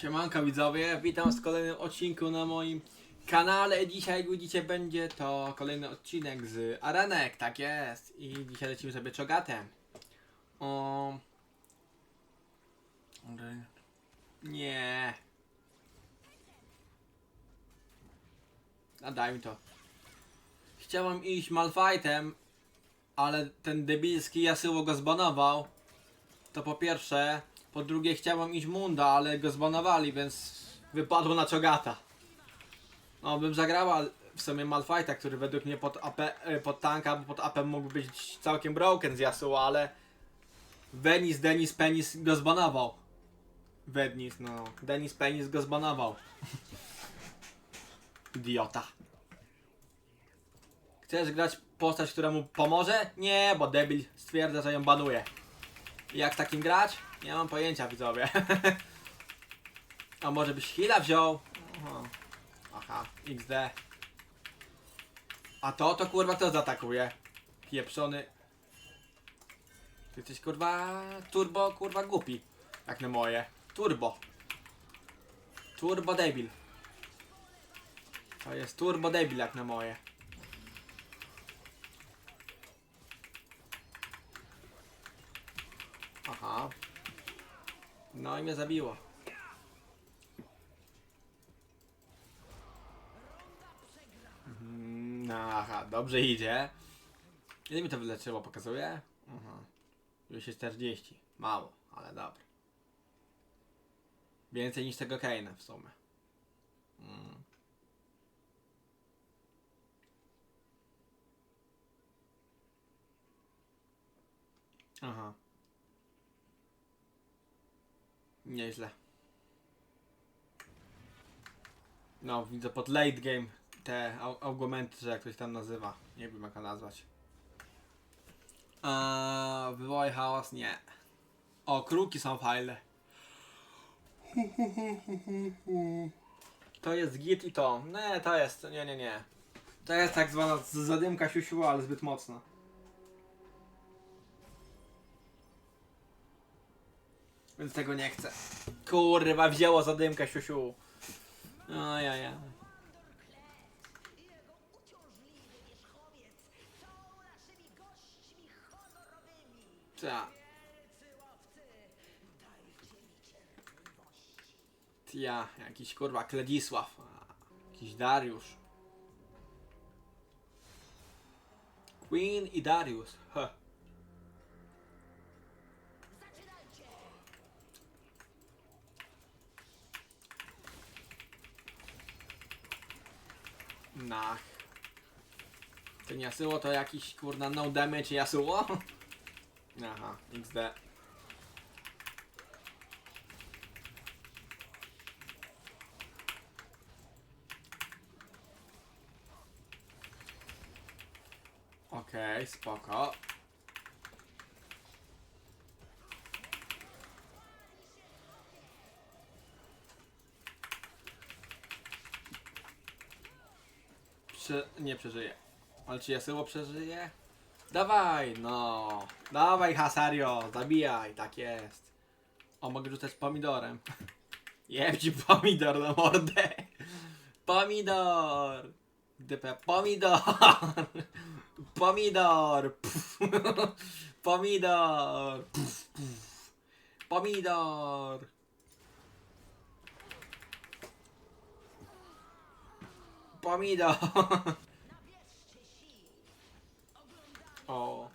Siemanko widzowie, witam w kolejnym odcinku na moim kanale. Dzisiaj jak widzicie będzie to kolejny odcinek z Arenek, tak jest. I dzisiaj lecimy sobie czogatem. O... Nie. A daj mi to. Chciałem iść Malfightem, ale ten debilski Yasuo go zbanował. To po pierwsze. Po drugie chciałem iść Munda, ale go zbanowali, więc wypadło na Czogata. No bym zagrała w sumie Malfighta, który według mnie pod, AP, e, pod tanka, bo pod AP mógł być całkiem broken z Yasuo, ale Venis, Denis, Penis go zbanował. Venis, no. Denis, Penis go zbanował. Idiota. Chcesz grać postać, która mu pomoże? Nie, bo debil stwierdza, że ją banuje. Jak takim grać? Nie mam pojęcia, widzowie. A może byś Hila wziął? Aha. XD. A to, to kurwa kto zaatakuje? Pieprzony. Ty jesteś kurwa turbo, kurwa głupi. Jak na moje. Turbo. Turbo debil. To jest turbo debil jak na moje. Aha. No i mnie zabiło. Mhm, Aha, dobrze idzie. Ile mi to wyleczyło, pokazuje? Aha. Już jest 40. Mało, ale dobra. Więcej niż tego Kane'a w sumie. Mm. Aha. Nieźle. No, widzę pod late game te au- argumenty, że jak ktoś tam nazywa. Nie wiem jak to nazwać. Eee, wywołaj hałas? Nie. O, kruki są fajne. To jest git i to. Nie, to jest, nie, nie, nie. To jest tak zwana zadymka siusiu, ale zbyt mocna. Więc tego nie chcę. Kurwa, wzięło zadymkę siusiu. Naszymi gośćmi honorowymi. Ta. Ja, jakiś kurwa Kledisław. Jakiś Dariusz. Queen i Darius. Heh. Nach. Ten Yasuo to jakiś kurna no damage Yasuo? Aha, XD. Okej, spoko. Prze nie przeżyje. Ale czy Yasuo przeżyje? Dawaj, no. Dawaj, Hasario, zabijaj, tak jest. O, mogę rzucać pomidorem. Jem ci pomidor na mordę. Pomidor. DP, pomidor. Pomidor. Pomidor. Pomidor. Oglądanie O.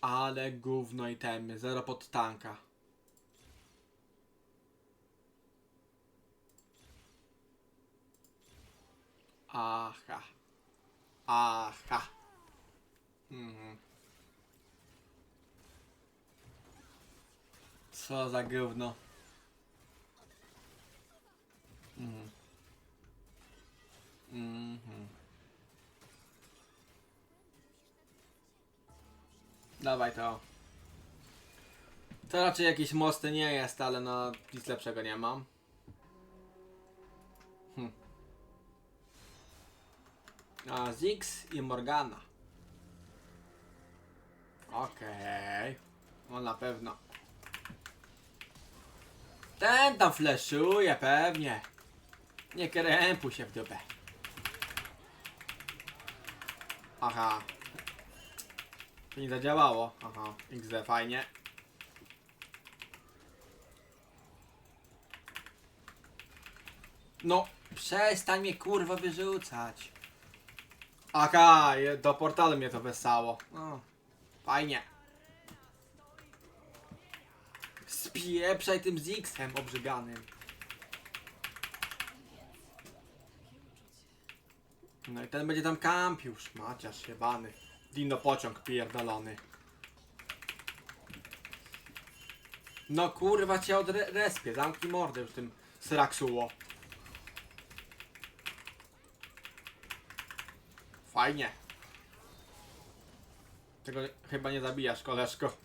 Ale gówno itemy, zero pod tanka. Aha. Aha. Mhm. Co za gówno. Mhm. Dawaj to. To raczej jakiś mosty nie jest, ale no nic lepszego nie mam. Hm. A Ziggs i Morgana. Okej. No na pewno. Ten tam fleszuje pewnie. Nie krępuj się w dupę. Aha. To nie zadziałało. Aha. XD, fajnie. No, przestań mnie kurwa wyrzucać. Aha, je- do portalu mnie to wesało. No, fajnie. Spieprzaj tym Zixem obrzyganym. No i ten będzie tam kampił, szmaciarz jebany. Dino pociąg pierdolony. No kurwa cię od re respie, zamknij mordę już tym sraksuło. Fajnie. Tego chyba nie zabijasz, koleżko.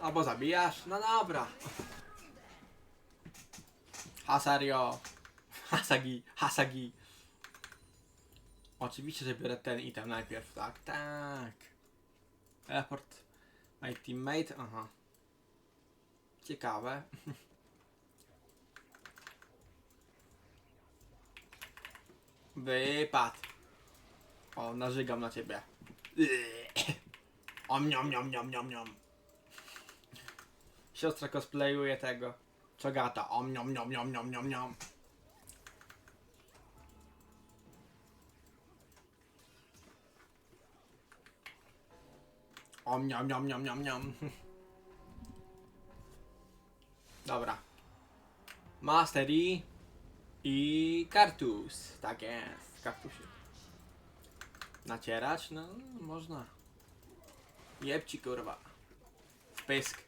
Albo zabijasz? No dobra. Hasario. Hasagi, Hasagi. Oczywiście, że biorę ten item najpierw, tak? Tak. Airport. My teammate, aha. Ciekawe. Wypad. O, narzygam na ciebie. Om niom niom niom niom niom. Siostra cosplayuje tego. Czogata. Om niom niom niom niom niom niom. Om niom niom niom niom niom. Dobra. Mastery i kartus. Tak jest. Kartusie. Nacierać? No, można. Jebci kurwa. W pysk.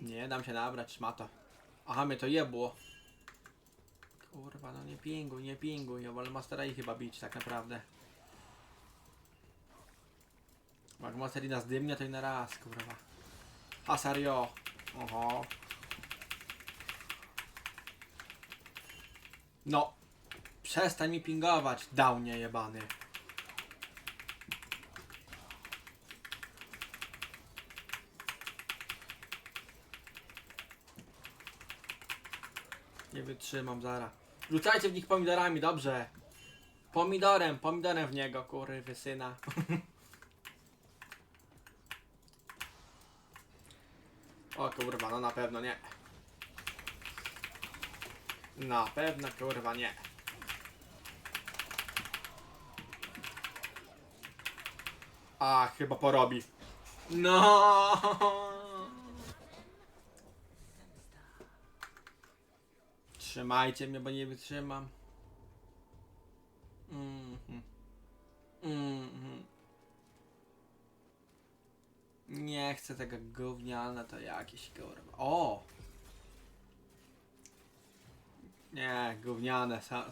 Nie dam się nabrać, szmato. Aha, mnie to jebło. Kurwa, no nie pinguj, nie pinguj. Ja wolę Mastera i chyba bić tak naprawdę. Jak Masteri nas dymnie, to i na raz, kurwa. Hasario. Oho. No. Przestań mi pingować, downie jebany. Nie wytrzymam zara. Rzucajcie w nich pomidorami, dobrze. Pomidorem, pomidorem w niego, kurwy syna. kurwa, no na pewno nie. Na pewno kurwa nie. A, chyba porobi. No. Trzymajcie mnie, bo nie wytrzymam. Mhm. Mhm. Nie chcę tego gówniane, to jakieś kurwa. O! Nie, gówniane. Sa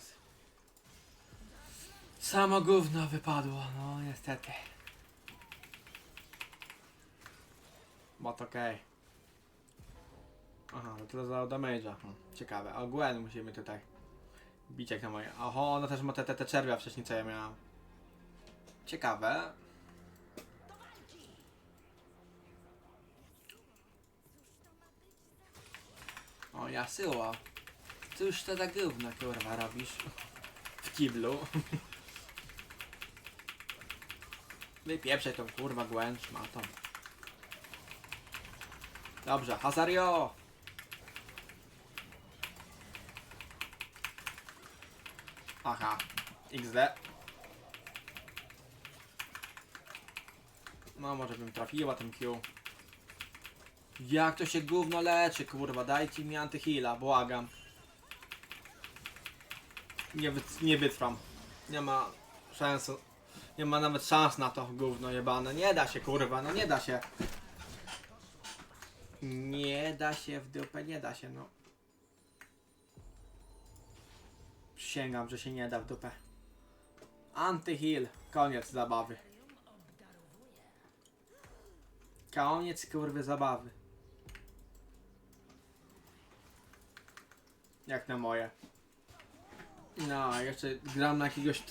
Samo gówno wypadło, no niestety. But okej. Aha, no to za damage'a. Hm, ciekawe. A Gwen musimy tutaj bić jak na moje. Oho, ona też ma te, te, te czerwia wcześniej, co ja miałam. Ciekawe. O, Jasyło. Cóż to za gówno, kurwa, robisz? W kiblu. Wypieprzaj tą kurwa Gwen, szmatą. Dobrze, Hazario! Aha, XD. No, może bym trafiła tym Q. Jak to się gówno leczy, kurwa, dajcie mi antyheala, błagam. Nie, wyt- nie. Nie ma szansu. Nie ma nawet szans na to gówno jebane. Nie da się, kurwa, no nie da się. Nie da się w dupę, nie da się, no. Przysięgam, że się nie da w dupę. Antyheal. Koniec zabawy. Koniec kurwy zabawy. Jak na moje. No, jeszcze gram na jakiegoś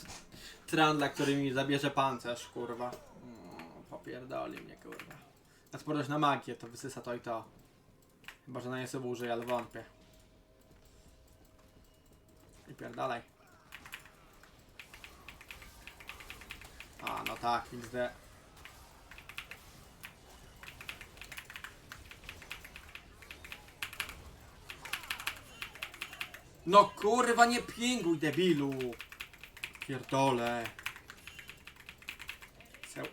trandla, który mi zabierze pancerz, kurwa. No, popierdoli mnie, kurwa. A sporność na magię, to wysysa to i to. Chyba, że na nie sobie użyję, ale wątpię. I pierdalaj. A, no tak, XD. No kurwa, nie pinguj, debilu! Pierdolę. Se,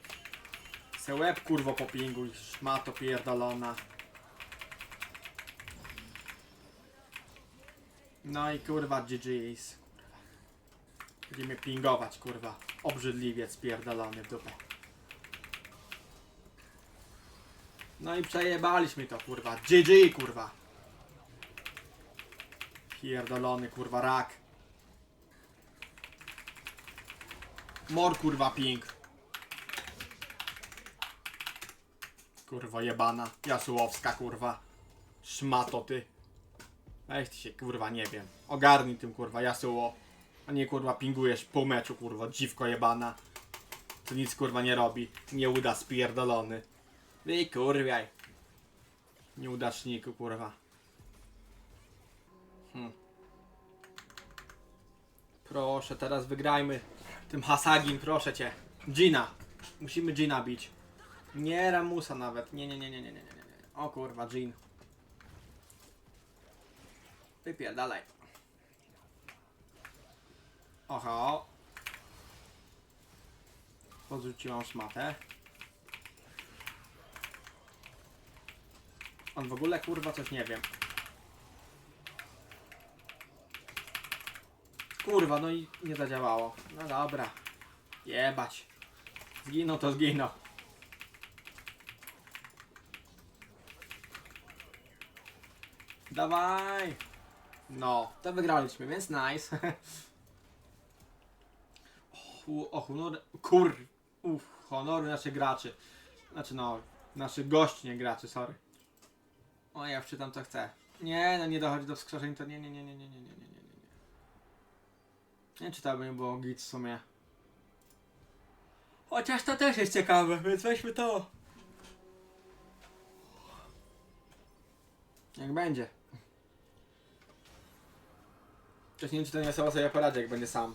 se łeb kurwo popinguj, szmato pierdolona. No i kurwa GG's. Będziemy pingować kurwa. Obrzydliwiec pierdolony w dupę. No i przejebaliśmy to kurwa. GG kurwa. Pierdolony kurwa rak. Mor kurwa ping. Kurwa jebana. Jasułowska kurwa. Szmato ty. Weź ty się kurwa nie wiem. Ogarnij tym kurwa jasuło. A nie kurwa pingujesz pół meczu kurwa. Dziwko jebana. To nic kurwa nie robi. Nie uda spierdolony. Wy kurwiaj. Nieudaczniku kurwa. Proszę, teraz wygrajmy tym Hasagim, proszę cię. Gina. Musimy Gina bić. Nie Ramusa nawet. Nie, nie, nie, nie, nie, nie, nie. O kurwa, Jean. Wypierdalaj. Oho. Podrzuciłam szmatę. On w ogóle kurwa coś nie wiem. Kurwa, no i nie zadziałało. No dobra. Jebać. Zginął to zginął. Dawaj! No, to wygraliśmy, więc nice. o, honor... Kur... Uff, honory naszych graczy. Znaczy no, naszych gości, nie graczy, sorry. O, ja wczytam co chcę. Nie, no nie dochodzi do wskrzeszeń, to nie, nie, nie, nie, nie, nie, nie, nie nie, czytałbym, było git w sumie. Chociaż to też jest ciekawe, więc weźmy to. Jak będzie. Też nie wiem, czy nie sama sobie poradzi, jak będzie sam.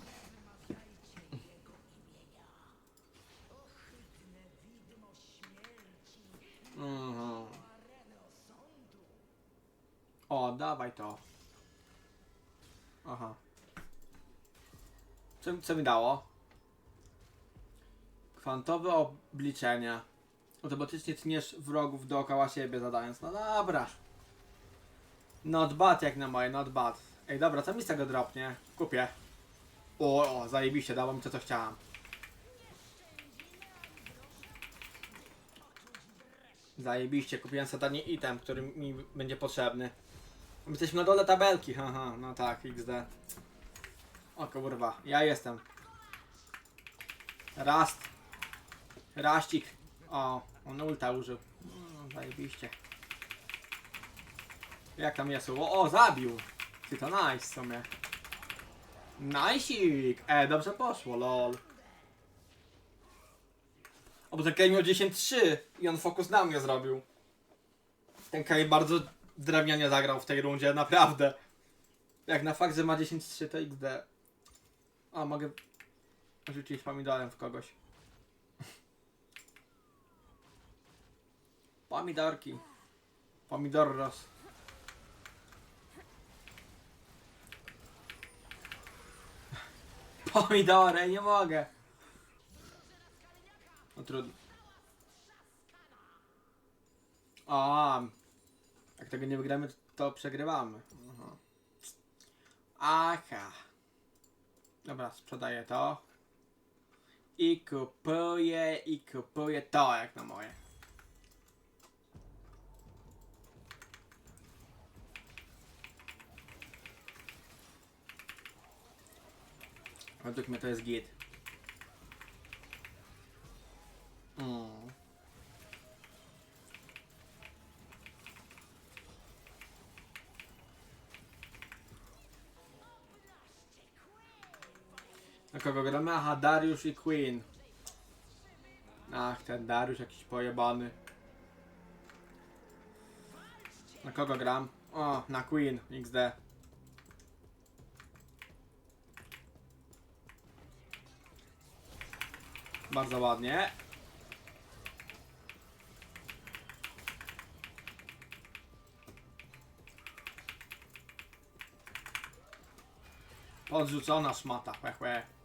Mhm. O, dawaj to. Aha. Co, co mi dało? Kwantowe obliczenia. Automatycznie tniesz wrogów dookoła siebie zadając. No dobra. Not bad jak na moje, not bad. Ej dobra, co mi z tego dropnie? Kupię. O, o zajebiście, dało mi to co chciałam. Zajebiście, kupiłem tani item, który mi będzie potrzebny. Jesteśmy na dole tabelki, haha, no tak, XD. O kurwa, ja jestem. Rast. Raścik. O, on ulta użył. No, zajebiście. Jak tam jest? O, o, zabił! Ty to nice w sumie. Najsik! E, dobrze poszło, lol. O, bo ten Kay miał 10-3 i on fokus na mnie zrobił. Ten Kay bardzo drewnianie zagrał w tej rundzie, naprawdę. Jak na fakt, że ma 10-3 to XD. A, mogę rzucić pomidorem w kogoś. Pomidorki. Pomidorros. Pomidory, nie mogę. No trudno. A, jak tego nie wygramy, to przegrywamy. Aha. Aha. Dobra, sprzedaję to. I kupuję, i kupuję to, jak na moje. Według mnie to jest git. Mm. Kogo gramy? Aha, Dariusz i Queen. Ach, ten Dariusz jakiś pojebany. Na kogo gram? O, na Queen XD. Bardzo ładnie. Odrzucona szmata, chłe, chłe.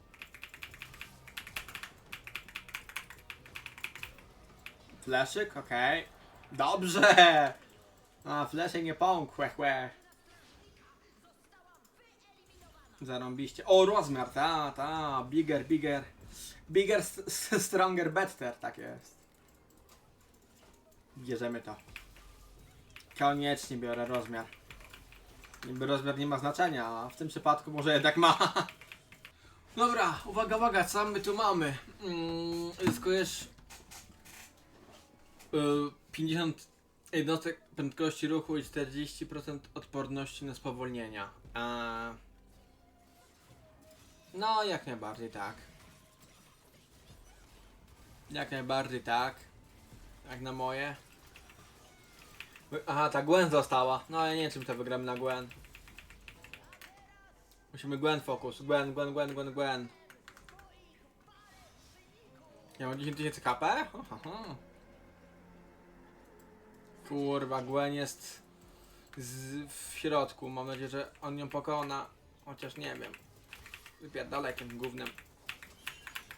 Fleszyk, okej. Dobrze! A, fleszyk nie pomógł, chłe, chłe. Zarąbiście. O, rozmiar, ta, ta, bigger, bigger. Bigger, s- s- stronger, better, tak jest. Bierzemy to. Koniecznie biorę rozmiar. Niby rozmiar nie ma znaczenia, a w tym przypadku może jednak ma. Dobra, uwaga, uwaga, co my tu mamy? Mm, y, 50 jednostek prędkości ruchu i 40% odporności na spowolnienia. Eee, no, jak najbardziej tak. Jak najbardziej tak. Jak na moje. Aha, ta Gwen została. No ja nie wiem, czym to wygramy na Gwen. Musimy Gwen focus. Gwen, Gwen, Gwen, Gwen, Gwen. Ja mam 10 tysięcy KP? Aha. Kurwa, Gwen jest z, w środku. Mam nadzieję, że on ją pokona. Chociaż nie wiem. Wypierdolę tym gównem.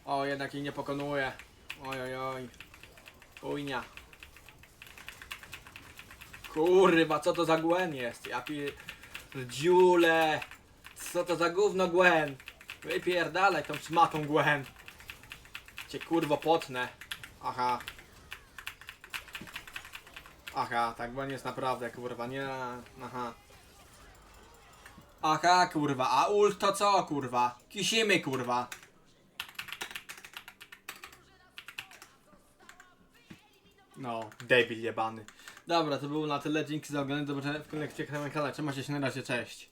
O, jednak jej nie pokonuje. Oj, oj, oj. Ujnia. Kurwa, co to za Gwen jest? Ja pierdziule. Co to za gówno Gwen? Wypierdalaj tą szmatą Gwen. Cię kurwo potnę. Aha. Aha, tak Gwen jest naprawdę kurwa, nie. Aha. Aha, kurwa, a ult to co, kurwa? Kisimy, kurwa. No, debil jebany. Dobra, to było na tyle. Dzięki za oglądanie. Do zobaczenia w kolejnych ciekawym kanale. Trzymajcie się na razie, cześć.